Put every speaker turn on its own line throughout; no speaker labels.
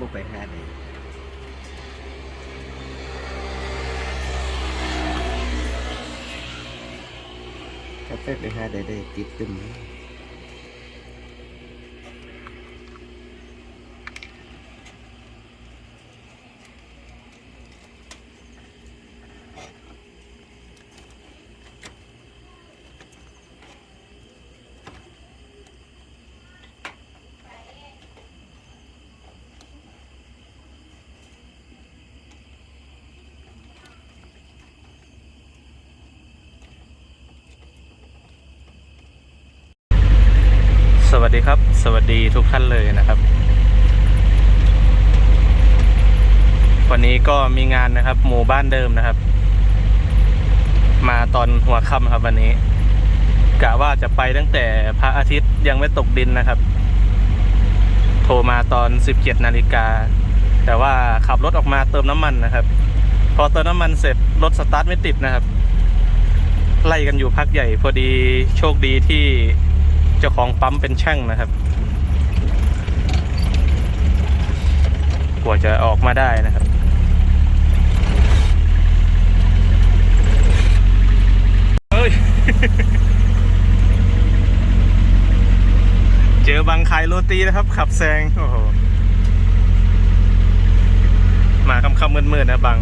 บ่ไปหาได้ถ้าแฟไปหาได้ได้ติดตึม
วัสดีครับ สวัสดีทุกท่านเลยนะครับ วันนี้ก็มีงานนะครับ หมู่บ้านเดิมนะครับ มาตอนหัวค่ำครับวันนี้กะว่าจะไปตั้งแต่พระอาทิตย์ยังไม่ตกดินนะครับ โทรมาตอน 17นาฬิกา แต่ว่าขับรถออกมาเติมน้ำมันนะครับ พอเติมน้ำมันเสร็จรถสตาร์ทไม่ติดนะครับ ไล่กันอยู่พักใหญ่พอดีโชคดีที่ เจ้าของปั๊มเป็นช่างนะครับ กว่าจะออกมาได้นะครับ เฮ้ย เจอบังขายโรตีนะครับ ขับแซง โอ้โห มาคำคำมืดๆนะบัง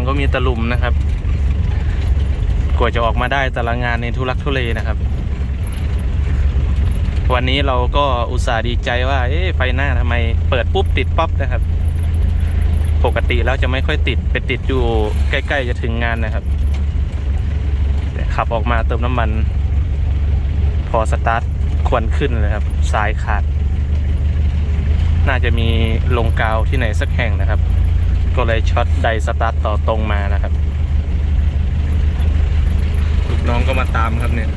างก็มีตะลุมนะครับ กว่าจะออกมาได้แต่ละงานในทุลักทุเลนะครับ วันนี้เราก็อุตส่าห์ดีใจว่า เอ๊ะไฟหน้าทำไมเปิดปุ๊บติดป๊อปนะครับ ปกติแล้วจะไม่ค่อยติดไปติดอยู่ใกล้ ๆ จะถึงงานนะครับขับออกมาเติมน้ำมัน พอสตาร์ทควันขึ้นเลยครับสายขาด น่าจะมีลงกาวที่ไหนสักแห่งนะครับ ก็เลยช็อตไดสตาร์ทต่อตรงมานะครับลูกน้องก็มาตามครับเนี่ย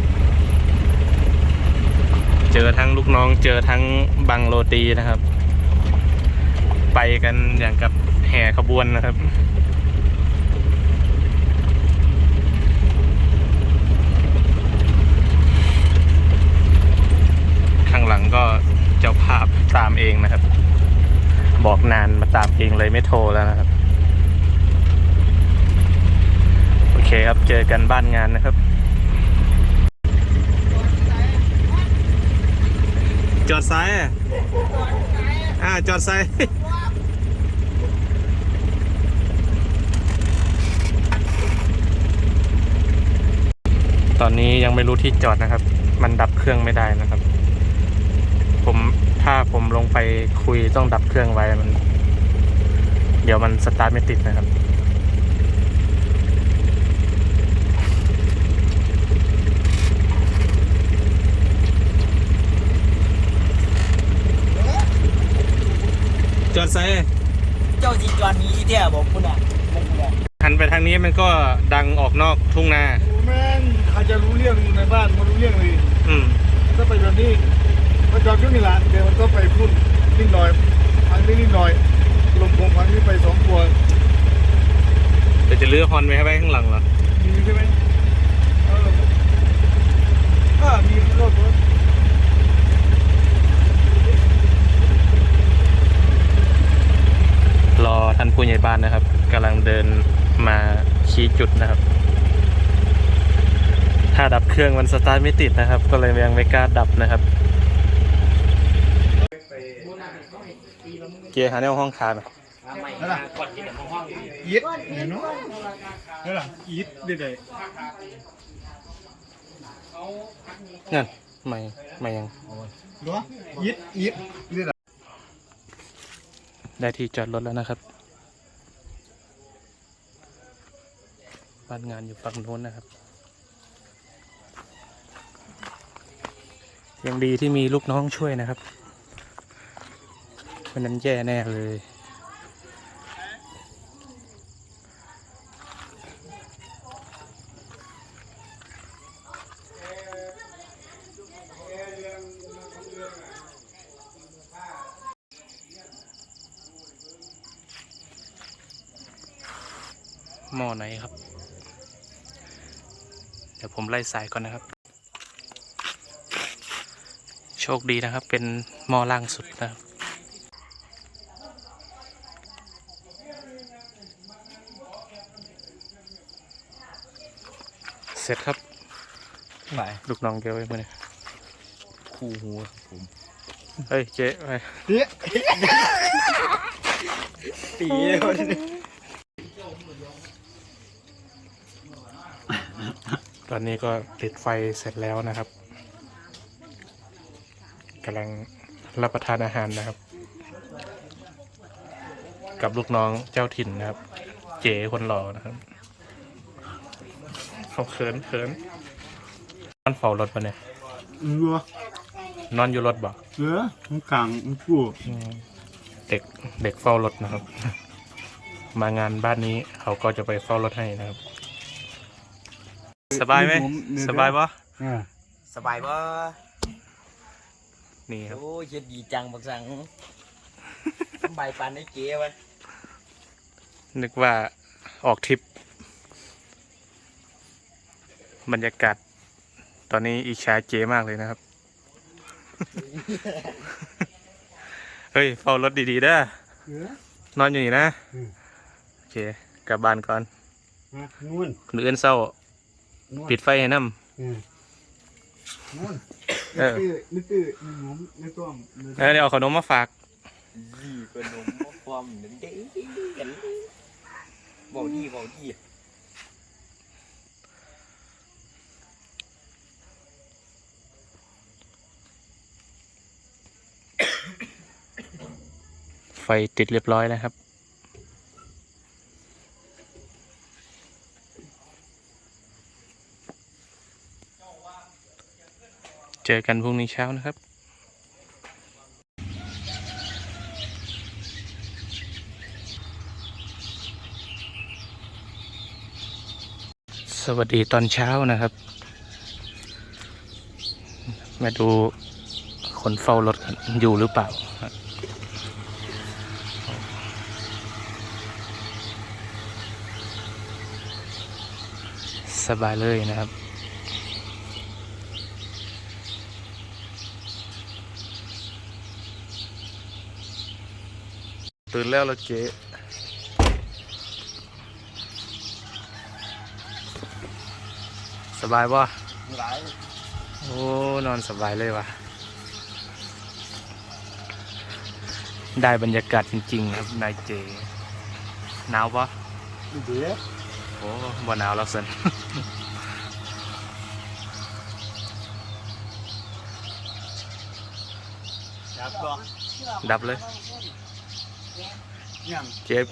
เจอทั้งลูกน้องเจอทั้งบังโรตีนะครับ ไปกันอย่างกับแห่ขบวนนะครับข้างหลังก็เจ้าภาพตามเองนะครับ บอกนานมาตามเองเลยไม่โทรแล้วนะครับ โอเคครับเจอกันบ้านงานนะครับ จอดซ้ายอ่าจอดซ้ายตอนนี้ยังไม่รู้ที่จอดนะครับ มันดับเครื่องไม่ได้นะครับ ผม ถ้าผมลงไปคุยต้องดับเครื่องไว้มัน เดี๋ยวมันสตาร์ทไม่ติดนะครับ จอดไซ
เจ้าจีจวนนี้เที่ยบอกคุณอะบอกคุณอะ
หันไปทางนี้มันก็ดังออกนอกทุ่งนา
แม่งใครจะรู้เรื่องในบ้านมันรู้เรื่องเลย
อืม
ถ้าไปแบบนี้ มาจอดยุ่งนี่ละเดี๋ยวมันก็ไปพุ่นนิดหน่อยพังนิดนิดหน่อยลมคงพังนี่ไปสองตัว
แต่จะเลือกฮอนไว้ให้ไว้ข้างหลังเหรอ
มีใช่ไหมเออถ้ามีก็ตัว
รอท่านผู้ใหญ่บ้านนะครับกำลังเดินมาชี้จุดนะครับ ถ้าดับเครื่องมันสตาร์ทไม่ติดนะครับ ก็เลยยังไม่กล้าดับนะครับ เกียร์หาแนวห้องคาไหม
ไม่กดกินในห้อง
อีทเห็นเนาะนี่แหละอีทเด็ด
นั่นไม่ไม่ยัง
ๆเนาะอีทอีทเด็ด
ได้ที่จอดรถแล้วนะครับบ้านงานอยู่ฝั่งโน้นนะครับยังดีที่มีลูกน้องช่วยนะครับ ไม่นั้นแย่แน่เลย หม้อไหนครับ เดี๋ยวผมไล่สายก่อนนะครับ โชคดีนะครับ เป็นหม้อล่างสุดนะครับ เสร็จครับ
ไป
ลูกน้องเดียวเองมาเนี่ย
คู่หูครับผม
เฮ้ยเจ๊ไป
เตี้ย
ตีคนนี้
ตอนนี้ก็ติดไฟเสร็จแล้วนะครับกำลังรับประทานอาหารนะครับ กับลูกน้องเจ้าถิ่นนะครับ เจ๋คนหล่อนะครับ เขาเขินเขินนอนเฝ้ารถปะเนี่ย
เอือน
อนอยู่รถบ่
เอือมันกลางมันกู้
อืมเด็กเด็กเฝ้ารถนะครับ มางานบ้านนี้เขาก็จะไปเฝ้ารถให้นะครับ สบายไหมสบายปะ
อ่า
สบายบ่
นี่ครับ
โอ้ยเฮ็ดดีจังบักสังสบายปานไอ้เก๋วะ
นึกว่าออกทริป บรรยากาศตอนนี้อิจฉาเจมากเลยนะครับ เฮ้ยเฝ้ารถดีๆเด้อ
เอือน
อนอยู่นี่นะ
อืม
โอเคกลับบ้านก่อน
อะนู่น
หรือเอื้นเศร้า
นู่น
ปิดไฟให้น้
อืมนู่น
เออ
นึกตื้อนึกตื้อนึกหนุ่มนึกต้อมนึกำ
เออเดี๋ยวเอาขนมมาฝาก
ดีกว่านมความหนึ่งเด้กันบ่ดีบ่ดี
ไฟติดเรียบร้อยแล้วครับเจอกันพรุ่งนี้เช้านะครับ สวัสดีตอนเช้านะครับ มาดูคนเฝ้ารถอยู่หรือเปล่า สบายเลยนะครับ ตื่นแล้วละเจ๊สบายป่ะ
หลาย
โอ้ นอนสบายเลยวะได้บรรยากาศจริง ๆ ครับ นายเจหนาวปะ
เดี๋ยว
โอ้บ่หนาวแล้วสิน
ครับก็
ดับเลย
ยัง
เจ็บ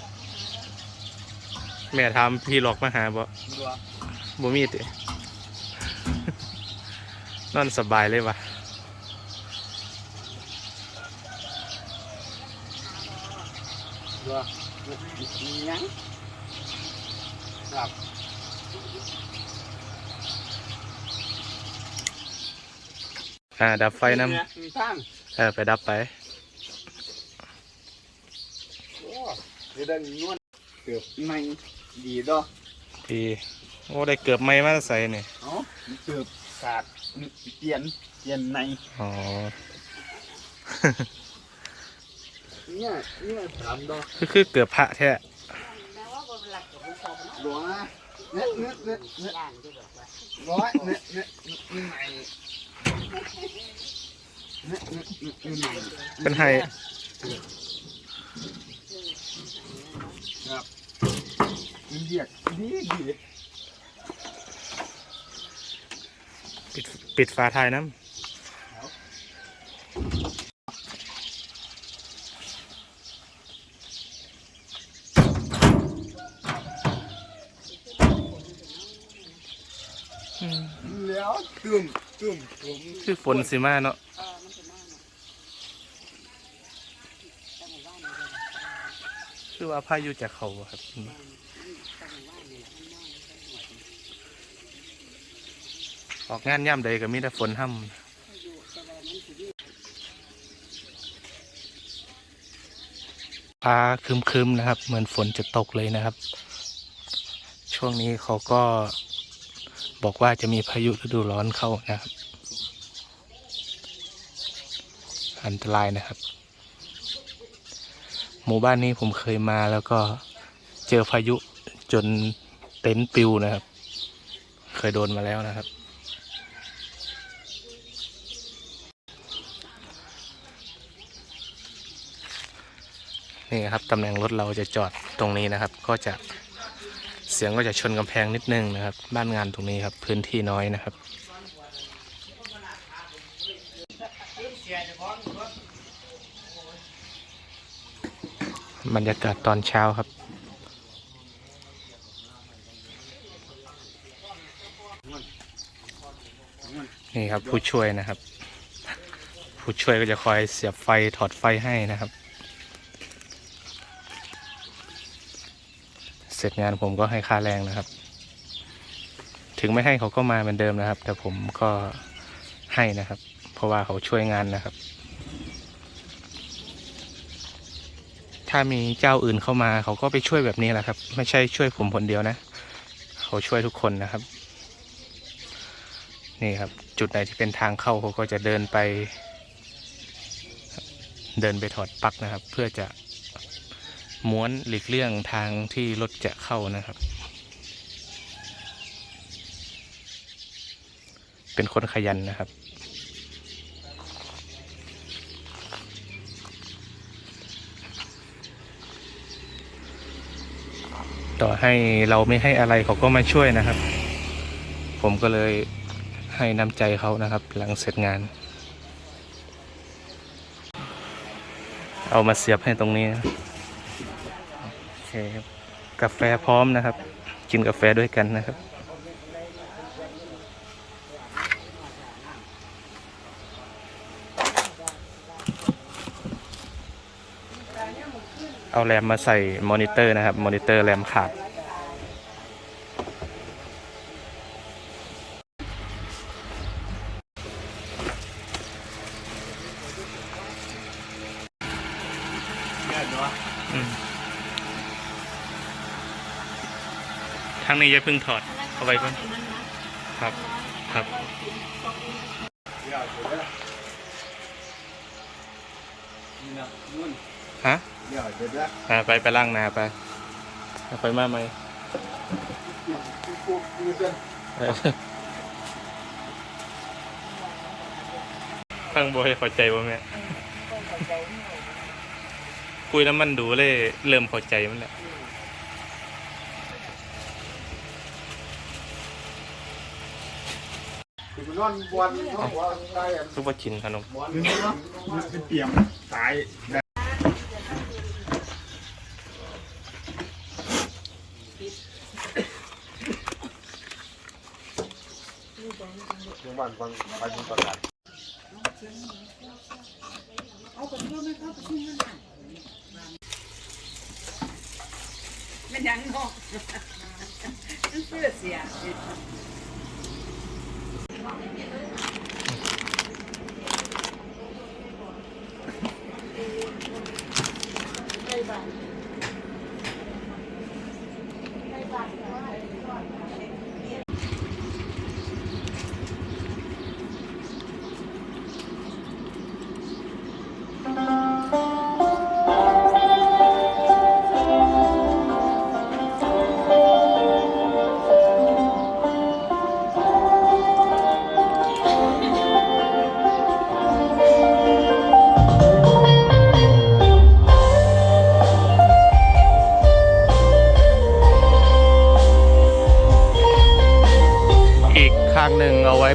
แม่ถามพี่หลอกมาหาบ่
ดูว่า
บ่มีติ นอนสบายเลยวะ
ดูว่ามีหยังครับ
อ่าดับไฟน้
มีตั้งำ
เออไปดับไป
โอ้ เดี๋ยวได้นวลเกือบในดีดอก
พี่โอ้ได้เกือบไม่มาใส่เนี่ย
เอ้าเกือบขาดเปลี่ยนเปลี่ยนใน
อ๋อ
เนี่ยเนี่ยสามดอก
คือคือเกือบพระแท้
หลวงนะเนี่ยเนี่ยเนี่ยเนี่ยร้อยเนี่ยเนี่ยเนี่ยในเนี่ยเนี่ยเนี่ยเนี่ยใน
เป็นไห้
ครับมันเดียกดีดี
ปิดปิดฝาท้ายน้ำอืม
แล้วตุ่มตุ่มตุ่ม
คือฝนสิมาเนาะ คือว่าพายุจากเขาครับออกงานย่ำใดก็มีแต่ฝนห้ำฟ้าคึมๆนะครับ เหมือนฝนจะตกเลยนะครับ ช่วงนี้เขาก็บอกว่าจะมีพายุฤดูร้อนเข้านะครับ อันตรายนะครับ หมู่บ้านนี้ผมเคยมาแล้วก็เจอพายุจนเต็นท์ปิวนะครับ เคยโดนมาแล้วนะครับ นี่ครับตำแหน่งรถเราจะจอดตรงนี้นะครับ ก็จะเสียงก็จะชนกำแพงนิดนึงนะครับ บ้านงานตรงนี้ครับ พื้นที่น้อยนะครับ บรรยากาศตอนเช้าครับ นี่ครับผู้ช่วยนะครับ ผู้ช่วยก็จะคอยเสียบไฟถอดไฟให้นะครับ เสร็จงานผมก็ให้ค่าแรงนะครับ ถึงไม่ให้เขาก็มาเหมือนเดิมนะครับ แต่ผมก็ให้นะครับ เพราะว่าเขาช่วยงานนะครับ ถ้ามีเจ้าอื่นเข้ามา เขาก็ไปช่วยแบบนี้แหละครับ ไม่ใช่ช่วยผมคนเดียวนะ เขาช่วยทุกคนนะครับ นี่ครับ จุดไหนที่เป็นทางเข้าเขาก็จะเดินไป เดินไปถอดปลั๊กนะครับ เพื่อจะม้วนหลีกเลี่ยงทางที่รถจะเข้านะครับ เป็นคนขยันนะครับ ต่อให้เราไม่ให้อะไรเขาก็มาช่วยนะครับ ผมก็เลยให้น้ำใจเขานะครับ หลังเสร็จงาน เอามาเสียบให้ตรงนี้นะโอเคครับกาแฟพร้อมนะครับ กินกาแฟด้วยกันนะครับ เอาแรมมาใส่มอนิเตอร์นะครับ มอนิเตอร์แรมขาดอืมทางนี้อย่าเพิ่งถอด เอาไว้ก่อนครับ ครับ
นี่นะนุ่น
ฮะ
เดี๋ยวเดี๋ยวเดี๋ยว
อ่าไปไปล่างนาไปเอาไปมาไหม
กูกูเส้น
เออฟังบ่ให้เข้าใจบ่แม่คุยแล้วมันดูเลย เริ่มเข้าใจมันแหละ
กูนอนบวนนอนบวนได้อะ
ทุกว่ากินขนม
นี่เนาะมันเป็นเปียมตายแยังบ้านฟังไปมึงประกาศ
มันยังเนาะมันเสื้อเสีย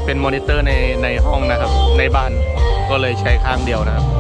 เป็นมอนิเตอร์ในในห้องนะครับ ในบ้านก็เลยใช้ข้างเดียวนะครับ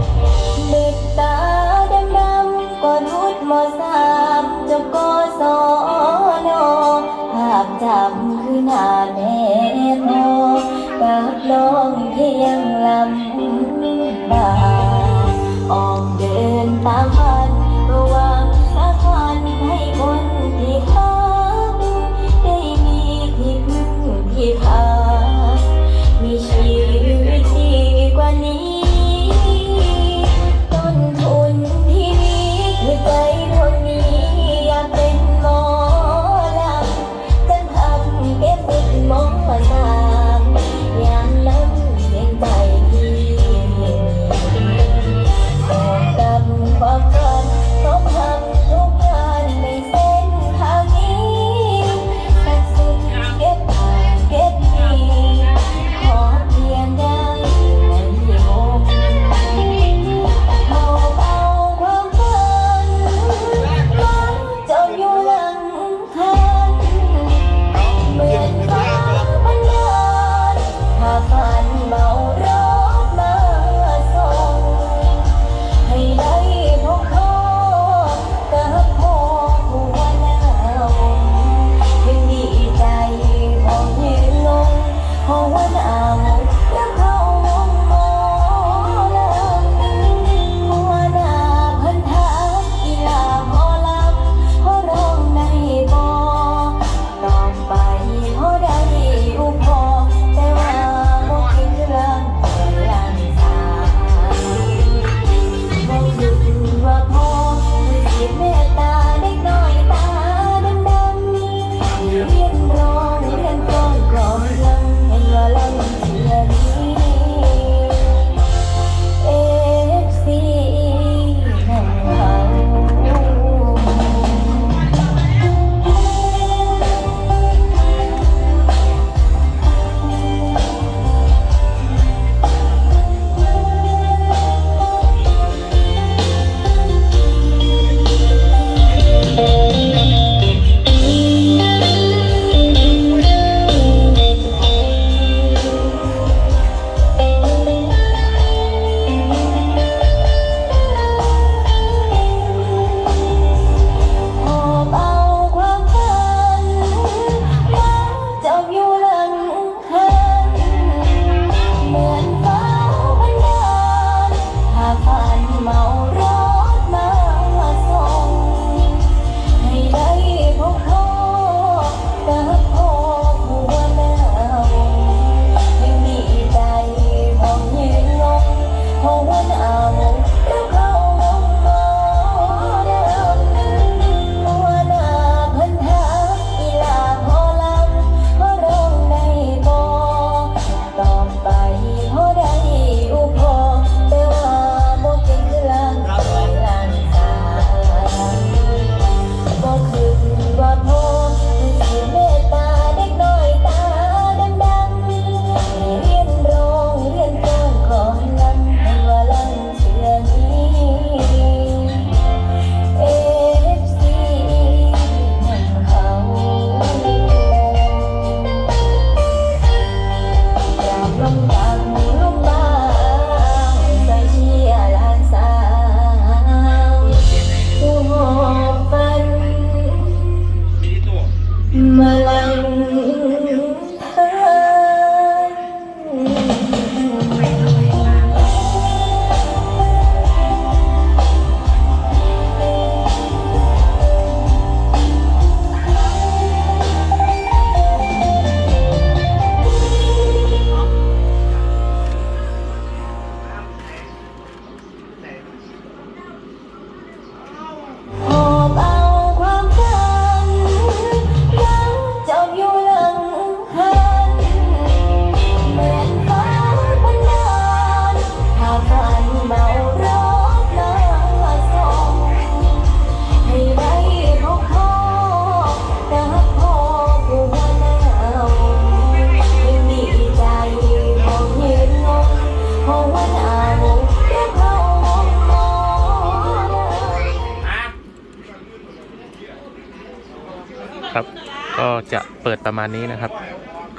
ด
ประมาณนี้นะครับ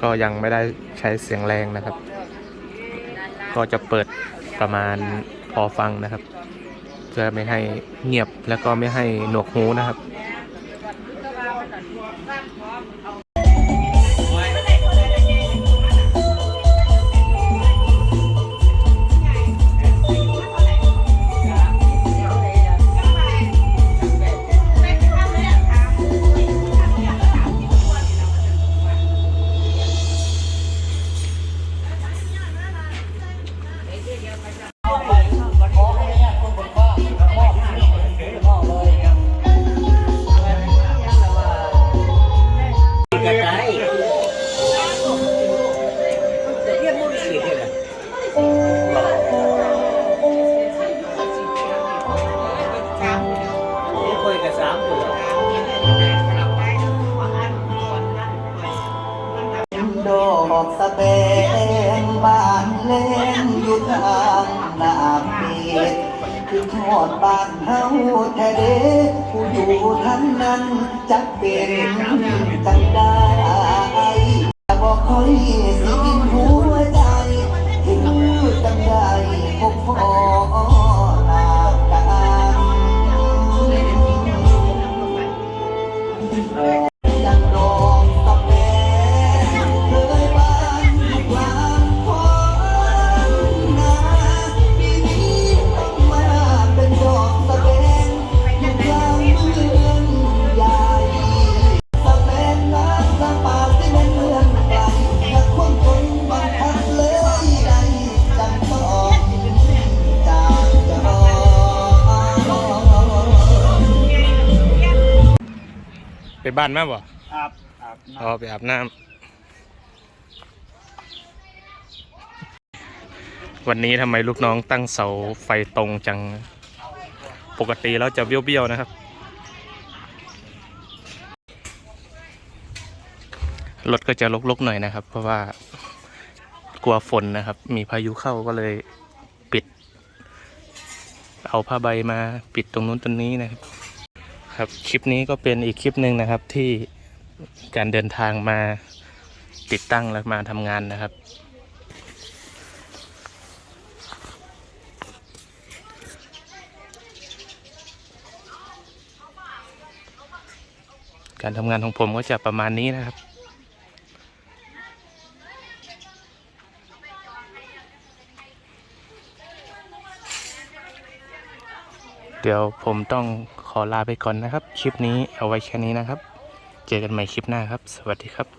ก็ยังไม่ได้ใช้เสียงแรงนะครับ ก็จะเปิดประมาณพอฟังนะครับ เพื่อไม่ให้เงียบแล้วก็ไม่ให้หนวกหูนะครับ
ดบ้านเฮาแท้เด้ผู้อยู่ทั้งนั้นจักเป็นจังได้า
นมาบ่
อาบอาบ
อ๋อไปอาบน้ำวันนี้ทำไมลูกน้องตั้งเสาไฟตรงจัง ปกติแล้วจะเบี้ยวๆนะครับ รถก็จะลกๆหน่อยนะครับ เพราะว่ากลัวฝนนะครับ มีพายุเข้าก็เลยปิด เอาผ้าใบมาปิดตรงนู้นตรงนี้นะครับ ครับคลิปนี้ก็เป็นอีกคลิปหนึ่งนะครับที่การเดินทางมาติดตั้งและมาทำงานนะครับ การทำงานของผมก็จะประมาณนี้นะครับเดี๋ยวผมต้อง ขอลาไปก่อนนะครับ คลิปนี้เอาไว้แค่นี้นะครับ เจอกันใหม่คลิปหน้าครับ สวัสดีครับ